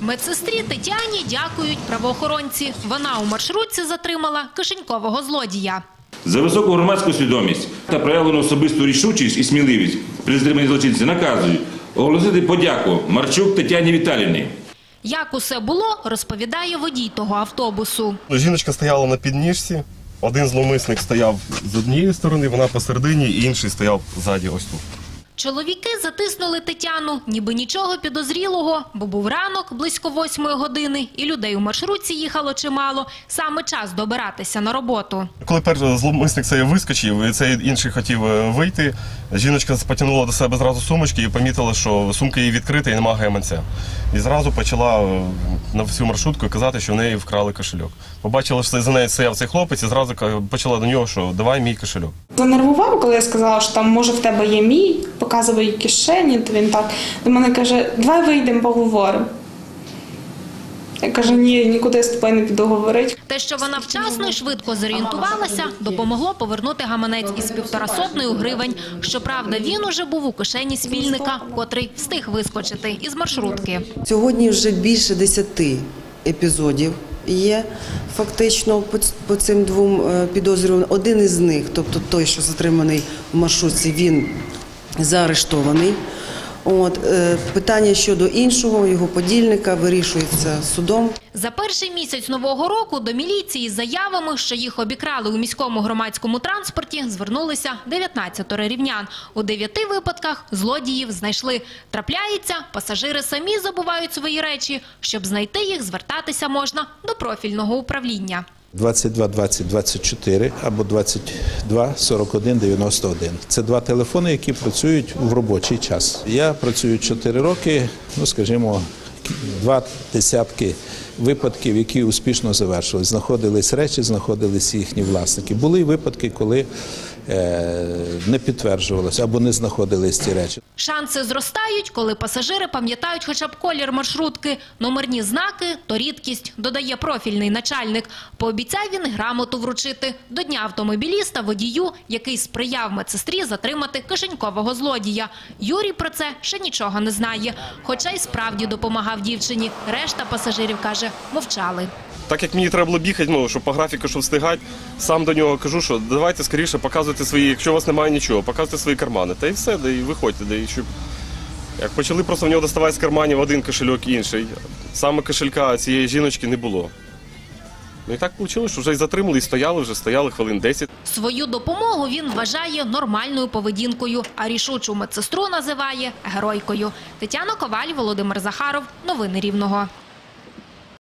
Медсестрі Тетяні дякують правоохоронці. Вона у маршрутці затримала кишенькового злодія. За високу громадську свідомість та проявлену особисту рішучість і сміливість при затриманні злочинця наказую оголосити подяку Марчук Тетяні Віталіївні. Як усе було, розповідає водій того автобусу. Жіночка стояла на підніжці, один зловмисник стояв з однієї сторони, вона посередині, і інший стояв ззаді ось тут. Чоловіки затиснули Тетяну, ніби нічого підозрілого, бо був ранок близько восьмої години, і людей у маршрутці їхало чимало. Саме час добиратися на роботу. Коли перший зловмисник цей вискочив, і цей інший хотів е, вийти, жіночка потягнула до себе зразу сумочки і помітила, що сумка її відкрита і немає гаманця. І зразу почала е, на всю маршрутку казати, що в неї вкрали кошельок. Побачила, що за нею стояв цей хлопець, і зразу почала до нього, що давай мій кошельок. Занервував, коли я сказала, що там може в тебе є мій, показує кишені, то він так до мене каже: давай вийдемо, поговоримо. Я кажу, ні, нікуди я з тобою не піду говорити. Те, що вона вчасно і швидко зорієнтувалася, допомогло повернути гаманець із півторасотнею гривень. Щоправда, він уже був у кишені спільника, котрий встиг вискочити із маршрутки. Сьогодні вже більше десяти епізодів є фактично по, цим двом е, підозрюваним. Один із них, тобто той, що затриманий в маршрутці, він заарештований. От, е, питання щодо іншого, його подільника, вирішується судом. За перший місяць нового року до міліції з заявами, що їх обікрали у міському громадському транспорті, звернулися 19 рівнян. У дев'яти випадках злодіїв знайшли. Трапляється, пасажири самі забувають свої речі. Щоб знайти їх, звертатися можна до профільного управління. 22 20 24 або 22 41 91. Це два телефони, які працюють в робочий час. Я працюю 4 роки, ну скажімо, два десятки випадків, які успішно завершились. Знаходились речі, знаходились їхні власники. Були випадки, коли не підтверджувалося або не знаходились ті речі. Шанси зростають, коли пасажири пам'ятають хоча б колір маршрутки. Номерні знаки – то рідкість, додає профільний начальник. Пообіцяв він грамоту вручити до Дня автомобіліста водію, який сприяв медсестрі затримати кишенькового злодія. Юрій про це ще нічого не знає, хоча й справді допомагав дівчині. Решта пасажирів, каже, мовчали. Так як мені треба було бігати, ну, щоб по графіку, щоб встигати, сам до нього кажу, що давайте скоріше показуйте свої, якщо у вас немає нічого, показуйте свої кармани. Та і все, да і виходьте, да і щоб. Як почали просто в нього доставати з карманів один кошельок інший. Саме кошелька цієї жіночки не було. Ну і так вийшло, що вже і затримали, і стояли, вже стояли хвилин 10. Свою допомогу він вважає нормальною поведінкою, а рішучу медсестру називає геройкою. Тетяна Коваль, Володимир Захаров. Новини Рівного.